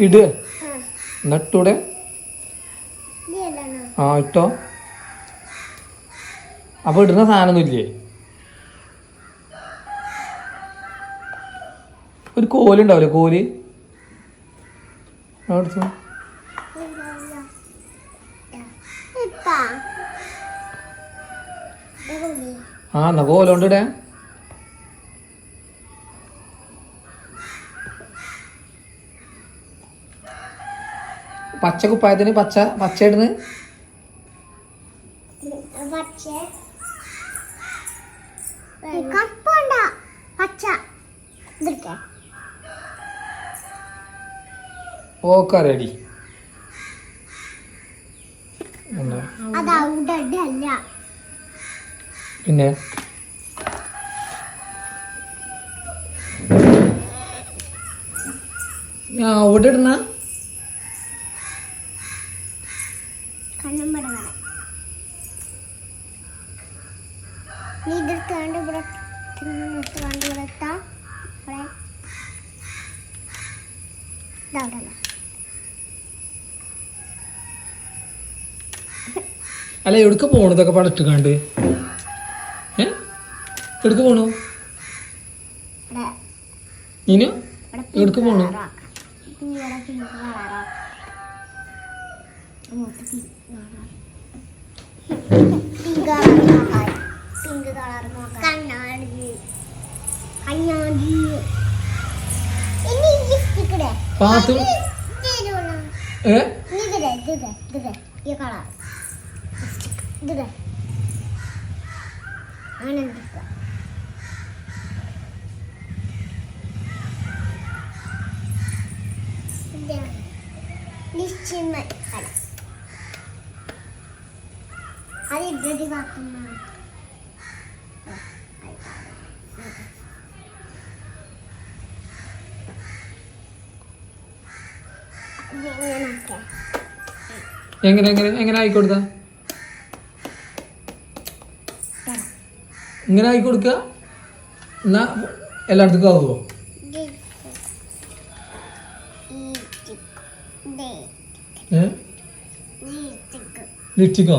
ഇടുക നട്ടൂടെ ആ ഇട്ടോ. അപ്പൊ ഇടുന്ന സാധനമൊന്നുമില്ലേ? ഒരു കോലുണ്ടാവില്ലേ കോൽ? അവിടുത്തെ ആ എന്നാ കോലുണ്ട് ഇടേ പച്ച കുപ്പായത്തിന് പച്ച പച്ച. ഇടുന്ന് ഓക്കെ റെഡി പിന്നെ? ഞാൻ അവിടെ ഇടുന്ന നീ ഇതെടുത്താണ്ട് ഇവിടെ എടുത്താണ്ട് ഇവിടെ എത്താ ഇവിടെ ഇതവിടെ അല്ല. എവിടേക്ക് പോണതൊക്കെ പടട്ടുകാണ്ട് ഏ? എവിടേക്ക് പോണു? നീനു? എടുക്ക എവിടേക്ക് പോണു? കളറാക്കാം. പിങ്ക് കളർ നോക്കാം? കണ്ണാടി. കണ്ണാടി. ഇനി ലിപ്സ്റ്റിക്കിടെ പാത്തു ഏ? ഇതിടെ ഇതിടെ ഇതിടെ ഈ കളർ ഇതിടെ അങ്ങനെ എടുക്കുക അത് ഇടടി വാക്കുന്ന എങ്ങനെ എങ്ങനെ എങ്ങനെ ആയിക്കൊടുത്ത ഇങ്ങനെ ആയിക്കൊടുക്ക എന്നാ എല്ലായിടത്തേക്കും ആവുമോ ഏ? ലിപ്സ്റ്റിക്കോ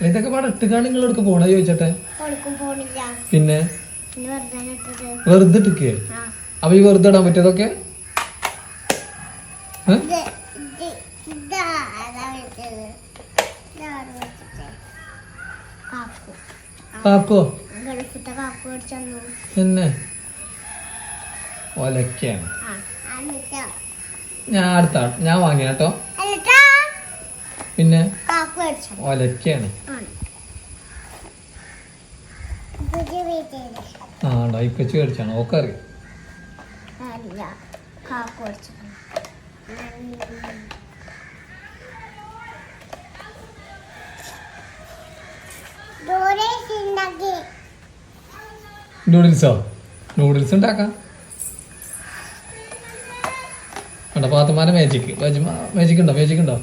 ഇതൊക്കെ ഇട്ടുകാണ് നിങ്ങൾ എടുക്ക പോണ ചോദിച്ചട്ടെ? പിന്നെ? വെറുതെ ഇട്ടിക്കേ അപ്പൊ ഈ വെറുതെ ഇടാൻ പറ്റിയതൊക്കെ? കാക്കു. പിന്നെ? ഒലക്കാണ് ഞാൻ അടുത്ത ഞാൻ വാങ്ങിയ കേട്ടോ എന്നിട്ടാ പിന്നെ ഒലക്കാണ് ആ. ഡൈക്കച്ച് മേടിച്ചാണ്? ഓക്കെ അറിയാം നൂഡിൽസോ നൂഡിൽസ്? ഉണ്ടാക്കാം. കണ്ടോ? പാത്തുമാരെ മാജിക് മേജിക്കുണ്ടോ ഉണ്ടോ? മാജിക് ഉണ്ടോ?